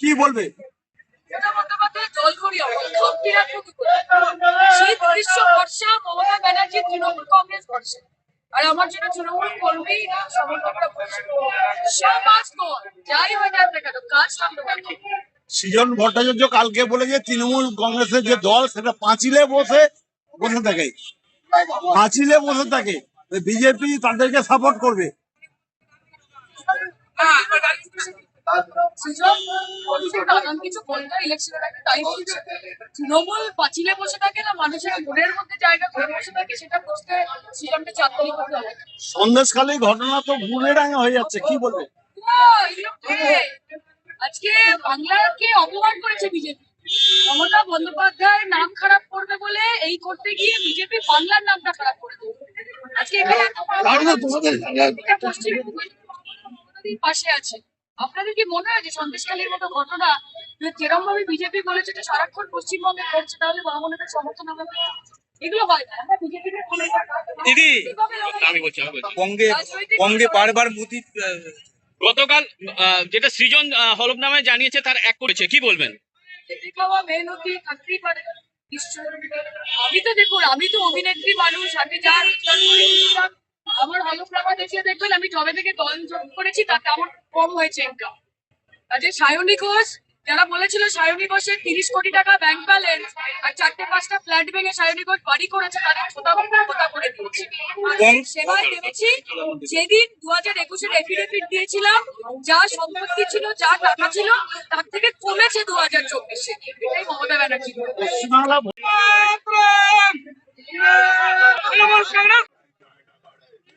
কি বলবে? মমতা বন্দ্যোপাধ্যায় জলঘরি অবস্থা ধমকিরা শুরু করে শীত গ্রীষ্ম বর্ষা মমতা ব্যানার্জি তৃণমূল কংগ্রেস বর্ষা আর আমার জন্য তৃণমূল কর্মী সমর্থকরা সমাজ যাই হয়ে না কেন কাজ সৃজন ভট্টাচার্য কালকে বলে যে তৃণমূল কংগ্রেসের যে দল সেটা পাঁচিলে বসে বসে থাকে। পাঁচিলে বসে থাকে। বিজেপি তাদেরকে সাপোর্ট করবে। নানান কিছু ইলেকশনের আগে তাই বলছে তৃণমূল পাঁচিলে বসে থাকে না মানুষের মনের মধ্যে জায়গা করে বসে থাকে সেটা বুঝতে সৃজনকে চাকরি করতে হবে সন্দেশখালী ঘটনা তো বুড়েডাঙ্গা হয়ে যাচ্ছে কি বলবে? আজকে বাংলাকে অপমান করেছে বিজেপি মমতা বন্দ্যোপাধ্যায়ের নাম খারাপ করবে বলে এই করতে গিয়ে বিজেপি বাংলার নামটা খারাপ করে দেবে আজকে এখানে পাশে আছে। আপনাদের কি মনে হয় যে সন্দেশকালীর মতো ঘটনা যে যেরকম ভাবে বিজেপি বলেছে যে সারাক্ষণ পশ্চিমবঙ্গে করছে তাহলে বামনের সমর্থন হবে? এগুলো হয় না। আমরা বিজেপিকে দিদি আমি বলছি বঙ্গে বঙ্গে বারবার মোদি গতকাল আহ, যেটা সৃজন আহ, হলফনামায় জানিয়েছে তার এক করেছে। কি বলবেন। আমি তো দেখুন আমি তো অভিনেত্রী মানুষ আমি যা রোজগার আমার হলফনামা দেখিয়ে দেখবেন আমি জবে থেকে দল করেছি তাতে আমার কম হয়েছে ইনকাম কাজে সায়নী ঘোষ যারা বলেছিল সায়নী ঘোষের তিরিশ কোটি টাকা ব্যাংক ব্যালেন্স আর চারটে পাঁচটা ফ্ল্যাট ভেঙে সায়নী ঘোষ বাড়ি করেছে তাদের ছোটা কথা করে দিয়েছি? সেবায় নেমেছি যেদিন দু হাজার একুশের এফিডেভিট দিয়েছিলাম যা সম্পত্তি ছিল যা টাকা ছিল তার থেকে কমেছে দু হাজার চব্বিশে। এটাই মমতা ব্যানার্জি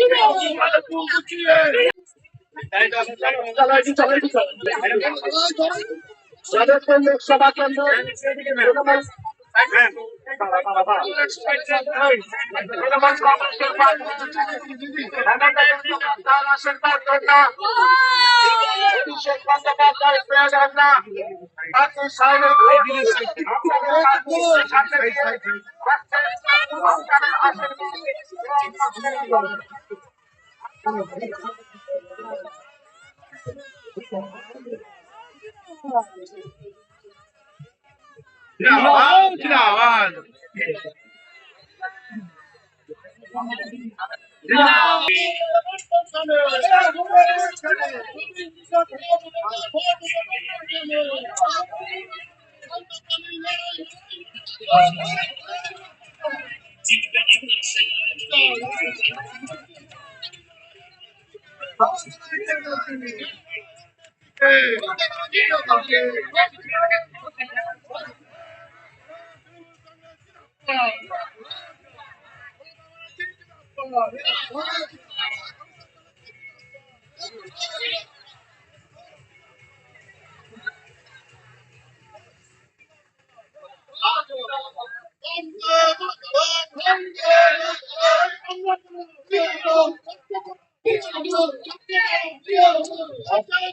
হাতে তারা লড়ছে তারা লড়ছে তারা আরে তুই বুঝিয়ে সদস্য লোকসভা কেন্দ্র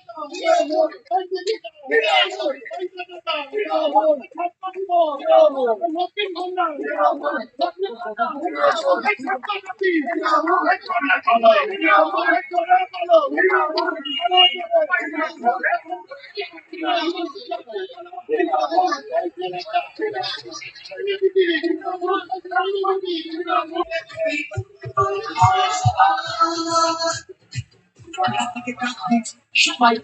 জিন্দাবাদ সবাই